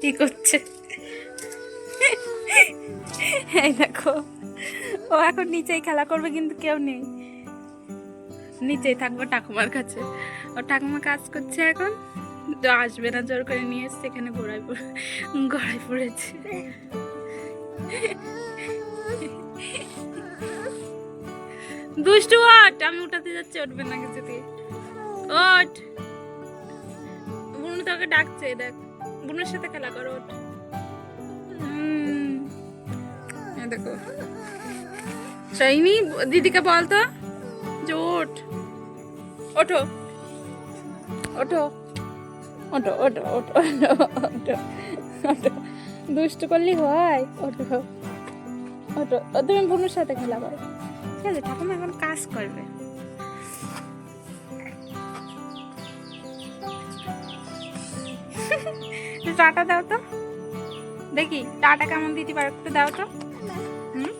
কি করছে। এই দেখো, ও এখন নিচেই খেলা করবে কিন্তু কেউ নেই। নিচেই থাকব ঠাকুমার কাছে। ও ঠাকুমা কাজ করছে এখন। আসবে না, জোর করে নিয়ে এসছে, এখানে ঘোড়ায় পড়ে ঘোড়ায় পড়েছে। দুষ্টু, ওঠ! আমি উঠাতে যাচ্ছি, উঠবে না কিছু দিয়ে ওঠ! বুনু তোকে ডাকছে, দেখ। বোনের সাথে খেলা করো। দেখো। চাইনি দিদিকে বলতো যে ওঠ। ওঠো। ওঠো। ওঠো ওঠো ওঠো ওঠো ওঠো। দুষ্ট করলি হয়। ওঠো। ওঠো। তুমি বোনের সাথে খেলা করো। ঠিক আছে ঠাকুমা এখন কাজ করবে। টাটা দাও তো। দেখি টাটা কেমন দিতে পারো একটু দাও তো। হুম?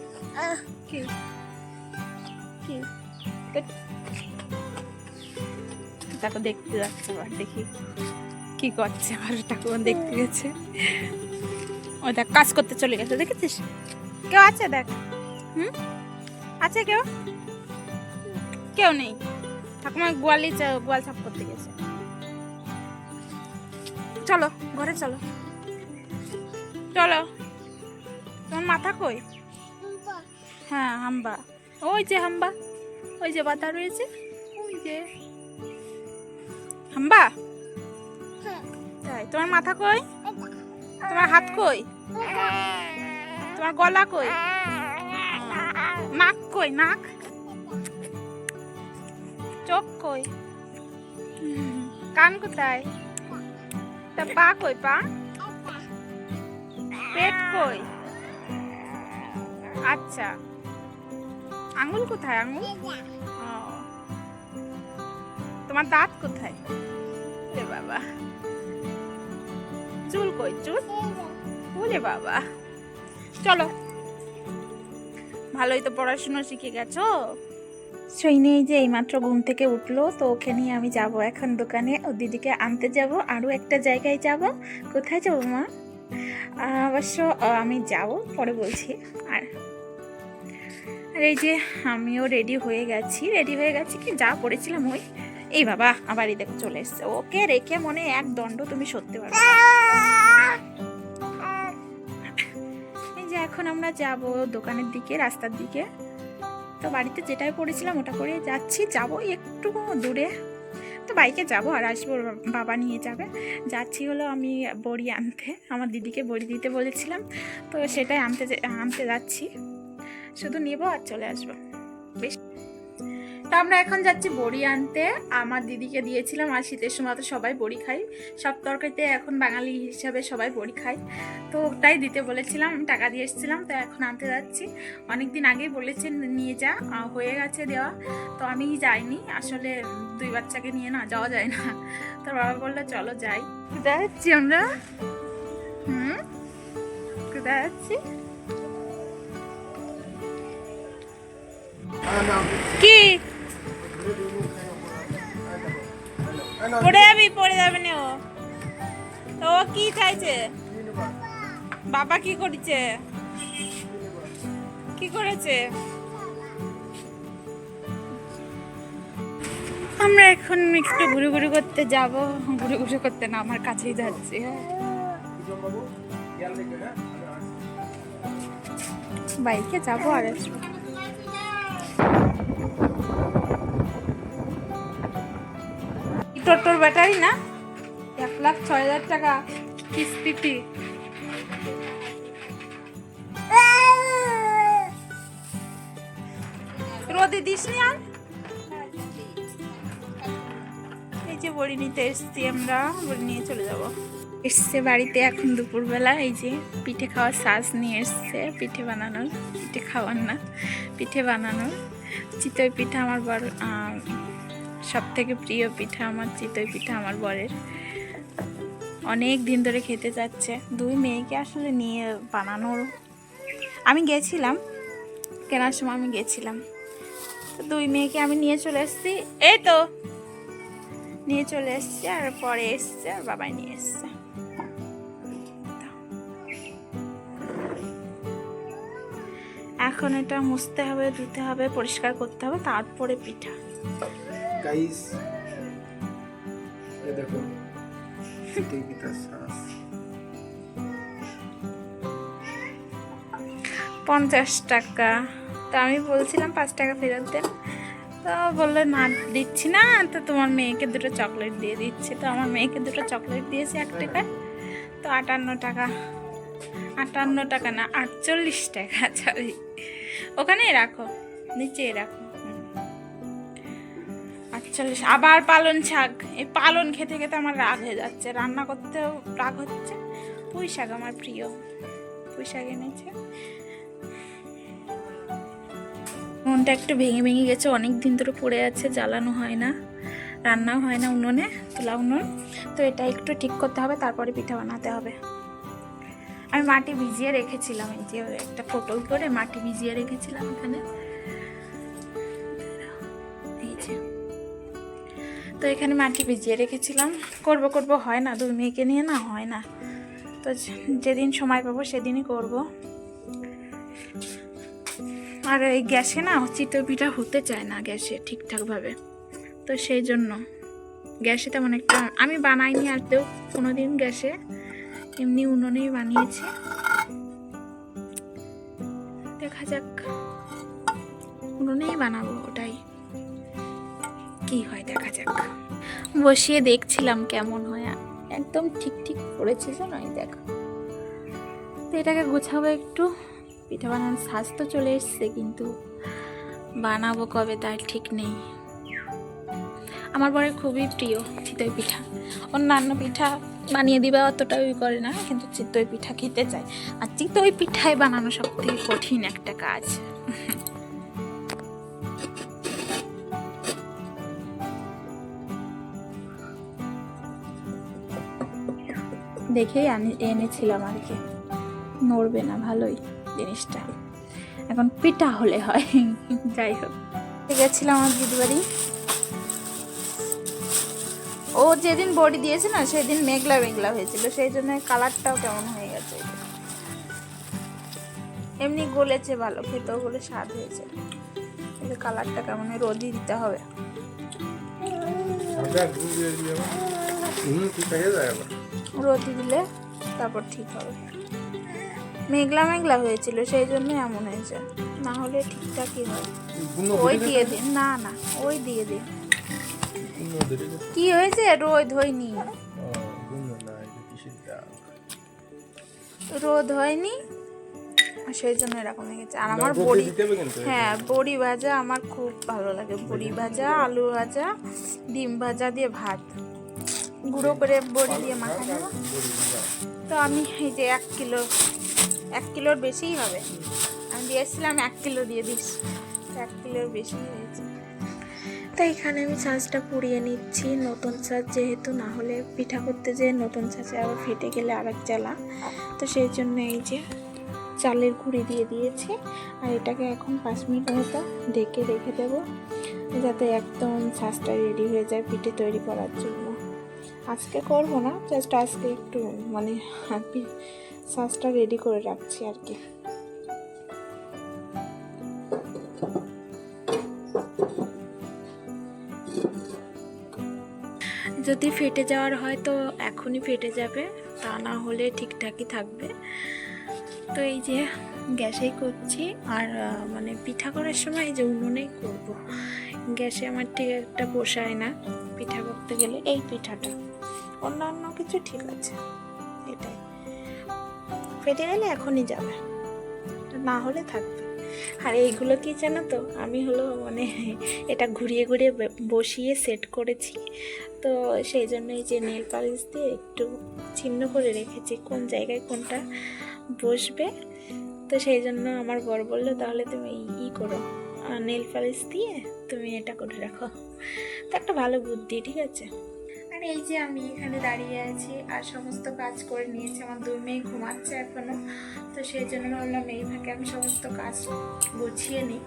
কি? কি? দেখ- দেখতে যাচ্ছে আবার দেখি কি করছে আবার ঠাকুমা দেখতে গেছে। ওই দেখ, কাজ করতে চলে গেছে, দেখেছিস? কেউ আছে দেখ। হুম? আছে কেউ? কেউ নেই। ঠাকুমা গোয়ালি গোয়াল সাফ করতে গেছে। চলো ঘরে চলো। চলো। তোমার মাথা কই? হ্যাঁ হাম্বা। ওই যে হাম্বা ওই যে বাতা রয়েছে ওই যে। হাম্বা? তাই তোমার মাথা কই? তোমার হাত কই? তোমার গলা কই? নাক কই নাক? চোখ কই? কান কোথায়? তা পা কই, পা? পেট কই? আচ্ছা। আঙ্গুল কোথায় আঙ্গুল ও। তোমার দাঁত কোথায়? এ বাবা। চুল কই, চুল? ওরে বাবা। চলো। ভালোই তো পড়াশোনা শিখে গেছো? এই যে এইমাত্র ঘুম থেকে উঠল, তো ওকে নিয়ে আমি যাব এখন দোকানে। ও দিদিকে আনতে যাব, আরও একটা জায়গায় যাব। কোথায় যাব মা? অবশ্য আমি যাব, পরে বলছি। আর আর এই যে আমিও রেডি হয়ে গেছি। রেডি হয়ে গেছি কি? যা পড়েছিলাম ওই। এই বাবা, আবার এই দেখো চলে এসছে। ওকে রেখে মনে এক দণ্ড তুমি সরতে পারবে। এই যে এখন আমরা যাব দোকানের দিকে, রাস্তার দিকে। তো বাড়িতে যেটাই পড়েছিলাম ওটা করে যাচ্ছি, যাব একটু দূরে। তো বাইকে যাব আর আসব বাবা নিয়ে যাবে। যাচ্ছি হলো আমি বড়ি আনতে, আমার দিদিকে বড়ি দিতে বলেছিলাম। তো সেটাই আনতে আনতে যাচ্ছি। শুধু নেব আর চলে আসব। তো আমরা এখন যাচ্ছি বড়ি আনতে। আমার দিদিকে দিয়েছিলাম, আর শীতের সময় তো সবাই বড়ি খাই। সব তরকারিতে এখন বাঙালি হিসাবে সবাই বড়ি খায়। তো ওটাই দিতে বলেছিলাম, টাকা দিয়ে এসেছিলাম, তো এখন আনতে যাচ্ছি। অনেক দিন আগেই বলেছেন নিয়ে যা হয়ে গেছে দেওয়া। তো আমি যাইনি, আসলে দুই বাচ্চাকে নিয়ে না যাওয়া যায় না। তোর বাবা বলল, চলো যাই। কোথায় যাচ্ছি আমরা? হুম? কোথায় যাচ্ছি? কি? পড়ে যাবি, পড়ে যাবে না ও। তো ও কি চাইছে? বাবা কি করেছে? কি করেছে? আমরা এখন একটু ঘুরে ঘুরে করতে যাব। ঘুরে ঘুরে করতে না, আমার কাছেই যাচ্ছি হ্যাঁ। বাইকে যাব আর আসব টোটোর ব্যাটারি না? এক লাখ ছয় হাজার টাকা কিস্তিতে রোদে দিস নি আর? এই যে বড়ি নিতে এসছি আমরা বড়ি নিয়ে চলে যাব। এসছে বাড়িতে এখন দুপুরবেলা, এই যে পিঠে খাওয়ার সাজ নিয়ে এসছে, পিঠে বানানোর, পিঠে খাওয়ার না, পিঠে বানানোর। চিতই পিঠা আমার বড় সব থেকে প্রিয় পিঠা আমার চিতই পিঠা আমার বরের। অনেক দিন ধরে খেতে চাচ্ছে। দুই মেয়েকে আসলে নিয়ে বানানোর আমি গেছিলাম। কেনার সময় আমি গেছিলাম। দুই মেয়েকে আমি নিয়ে চলে এসেছি। এই তো। নিয়ে চলে এসছে আর পরে এসছে আর বাবাই নিয়ে এসছে। এখন এটা মুছতে হবে, ধুতে হবে, পরিষ্কার করতে হবে, তারপরে পিঠা। গাইস ये देखो এটাই কি তার শ্বাস পঞ্চাশ টাকা তো আমি বলছিলাম পাঁচ টাকা ফেরত দেন তো বললো না দিচ্ছি না তো তোমার মেয়েকে দুটো চকলেট দিয়ে দিচ্ছি তো আমার মেয়েকে দুটো চকলেট দিয়েছি এক টাকায় তো আটান্ন টাকা আটান্ন টাকা না আটচল্লিশ টাকা সরি ওখানেই রাখো নিচেই রাখো হুম। আটচল্লিশ আবার পালন শাক। এই পালন খেতে খেতে আমার রাগ হয়ে যাচ্ছে। রান্না করতেও রাগ হচ্ছে। পুঁই শাক আমার প্রিয়। পুঁই শাক এনেছে। মনটা একটু ভেঙে ভেঙে গেছে। অনেক দিন ধরে পড়ে আছে, জ্বালানো হয় না, রান্নাও হয় না উনুনে, তোলা উনুন। তো এটা একটু ঠিক করতে হবে, তারপরে পিঠা বানাতে হবে। আমি মাটি ভিজিয়ে রেখেছিলাম। এই যে একটা পটল করে মাটি ভিজিয়ে রেখেছিলাম এখানে। তো এখানে মাটি ভিজিয়ে রেখেছিলাম। করব করব হয় না, দুই মেয়েকে নিয়ে না হয় না। তো যেদিন সময় পাবো সেদিনই করব। আর এই গ্যাসে না চিতই পিঠা হতে চায় না গ্যাসে ঠিকঠাকভাবে। তো সেই জন্য গ্যাসে তেমন একটা আমি বানাইনি আর তেও কোনোদিন গ্যাসে। এমনি উনুনেই বানিয়েছি। দেখা যাক। উনুনেই বানাবো ওটাই। কি হয়, দেখা যাক। বসিয়ে দেখছিলাম কেমন হয়। একদম ঠিক ঠিক করেছে এই দেখো। তো এটাকে গোছাবো একটু। পিঠা বানানোর সাজ তো চলে এসছে, কিন্তু বানাবো কবে তার ঠিক নেই। আমার বরের খুবই প্রিয় চিতই পিঠা। অন্যান্য পিঠা বানিয়ে দিবে অতটা ওই করে না, কিন্তু চিতই পিঠা খেতে চায়। আর চিতই পিঠাই বানানো সব থেকে কঠিন একটা কাজ। দেখেই এনেছিলাম আর কি। নড়বে না, ভালোই জিনিসটা। এখন পিঠা হলে হয়। যাই হোক। গেছিলাম আমার দিদি বাড়ি। ও যেদিন বডি দিয়েছে না, সেদিন মেঘলা মেঘলা হয়েছিল। সেই জন্য কালারটাও কেমন হয়ে গেছে। এমনি গলেছে ভালো, খেতেও বলে স্বাদ হয়েছে। কালারটা কেমন রোদই দিতে হবে। রোদি দিলে তারপর ঠিক হবে। মেঘলা মেঘলা হয়েছিল সেই জন্য এমন হয়েছে। না হলে ঠিকঠাকই হয়। ওই দিয়ে দিন না না ওই দিয়ে দিন। কি হয়েছে? রোদ হয়নি? রোদ হয়নি সেই জন্য এরকম হয়ে গেছে। আর আমার বড়ি। হ্যাঁ বড়ি ভাজা আমার খুব ভালো লাগে। বড়ি ভাজা আলু ভাজা ডিম ভাজা দিয়ে ভাত। গুঁড়ো করে বড়ি দিয়ে মাখা নেব। তো আমি এই যে এক কিলো, এক কিলোর বেশিই হবে। আমি দিয়েছিলাম এক কিলো দিয়ে দিস। এক কিলোর বেশি হয়েছে। তো এখানে আমি ছাঁচটা পুড়িয়ে নিচ্ছি। নতুন ছাঁচ যেহেতু, না হলে পিঠা করতে যে নতুন ছাঁচে আবার ফেটে গেলে আরেক জ্বালা। তো সেই জন্য এই যে চালের গুঁড়ি দিয়ে দিয়েছি। আর এটাকে এখন পাঁচ মিনিট মতো ঢেকে রেখে দেবো। যাতে একদম ছাঁচটা রেডি হয়ে যায়, পিঠে তৈরি করার জন্য। আজকে করব না জাস্ট আজকে একটু মানে হ্যাপি সাজটা রেডি করে রাখছি আর কি। যদি ফেটে যাওয়ার হয় তো এখনই ফেটে যাবে, তা না হলে ঠিকঠাকই থাকবে। তো এই যে গ্যাসেই করছি, আর মানে পিঠা করার সময় এই যে উনুনেই করব। গ্যাসে আমার ঠিক একটা পোষায় না, পিঠা করতে গেলে এই পিঠাটা। অন্যান্য কিছু ঠিক আছে। এটাই। ফেটে গেলে এখনই যাবে। না হলে থাকবে। আর এইগুলো কি জানো তো? আমি হলো মানে এটা ঘুরিয়ে ঘুরিয়ে বসিয়ে সেট করেছি। তো সেই জন্যই যে নেল পালিশ দিয়ে একটু চিহ্ন করে রেখেছি, কোন জায়গায় কোনটা বসবে। তো সেই জন্য আমার বর বলল, তাহলে তুমি ই করো। নেল পালিশ দিয়ে তুমি এটা করে রাখো। তো একটা ভালো বুদ্ধি, ঠিক আছে? আর এই যে আমি এখানে দাঁড়িয়ে আছি আর সমস্ত কাজ করে নিয়েছি। আমার দুই মেয়ে ঘুমাচ্ছে এখনও। তো সেই জন্য ভাবলাম, এই ফাঁকে আমি সমস্ত কাজ গুছিয়ে নিই।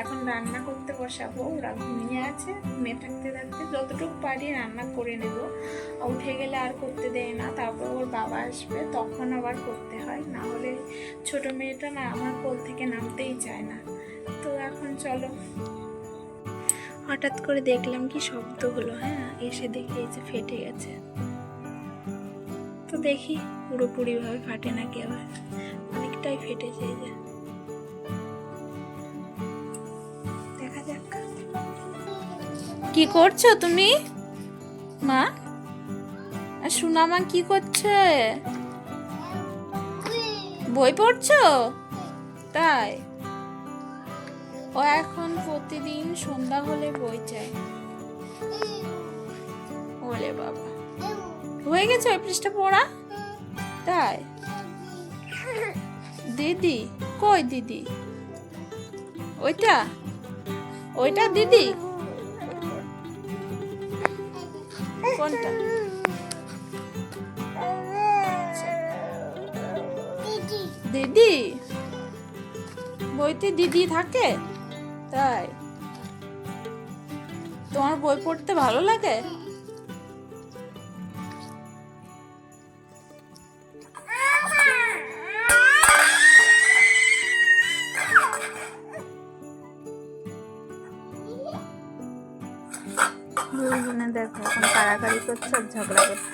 এখন রান্না করতে বসাবো। ওরা ঘুমিয়ে আছে, ঘুমিয়ে থাকতে থাকতে যতটুকু পারি রান্না করে নেব। উঠে গেলে আর করতে দেয় না, তারপর ওর বাবা আসবে, তখন আবার করতে হয়। না হলে ছোট মেয়েটা না আমার কোল থেকে নামতেই চায় না। তো এখন চলো হঠাৎ করে দেখলাম কি শব্দ হলো হ্যাঁ এসে দেখি এই যে ফেটে গেছে। তো দেখি পুরোপুরি ভাবে ফাটে নাকি আবার, অনেকটাই ফেটেছে এই যে দেখা যাক। কি করছ তুমি? মা? আর সোনা মা কি করছে? বই পড়ছো? তাই? ও এখন প্রতিদিন সন্ধ্যা হলে বই চায়। ওলে বাবা। হয়ে গেছে ওই পৃষ্ঠা পড়া? তাই? দিদি, কই দিদি? ওইটা? ওইটা দিদি? কোনটা? দিদি? বইতে দিদি থাকে? তাই? তোমার বই পড়তে ভালো লাগে? দেখো এখন কাড়াকাড়ি করছে আর ঝগড়া করছে।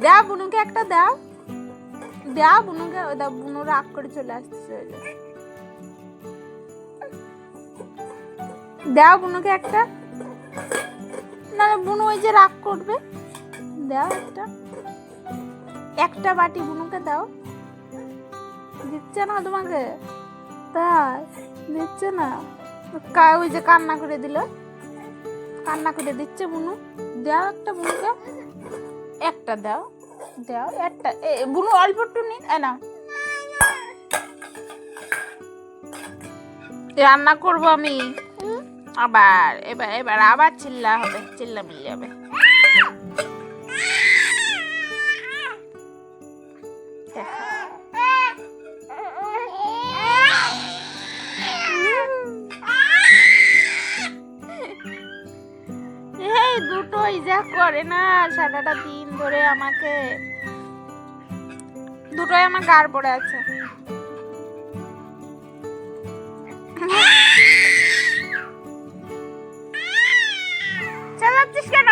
দাও বুনুকে একটা দাও। দাও বুনুকে দাও বুনু রাগ করে চলে আসছে। দাও বুনুকে একটা। না না, বুনু ওই যে রাগ করবে। দাও একটা। একটা বাটি বুনুকে দাও। দিচ্ছে না তোমাকে? তাই দিচ্ছে না। ওই যে কান্না করে দিল। কান্না করে দিচ্ছে বুনু। দাও একটা বুনুকে। একটা দাও দাও, একটা। বুনু, অল্প একটু নি এ না রান্না করব আমি। আবার, এবার এবার আবার চিল্লা হবে, চিল্লা মিল্লি হবে। দুটোই যা করে না সারাটা দিন। ধরে আমাকে দুটোই আমার গার পড়ে আছে। চালাচ্ছিস কেন?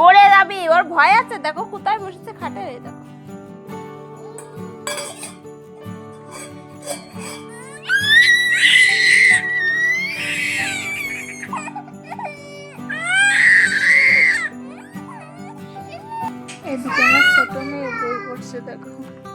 পড়ে যাবি, ওর ভয় আছে, দেখো কোথায় বসেছে খাটে। রাখুন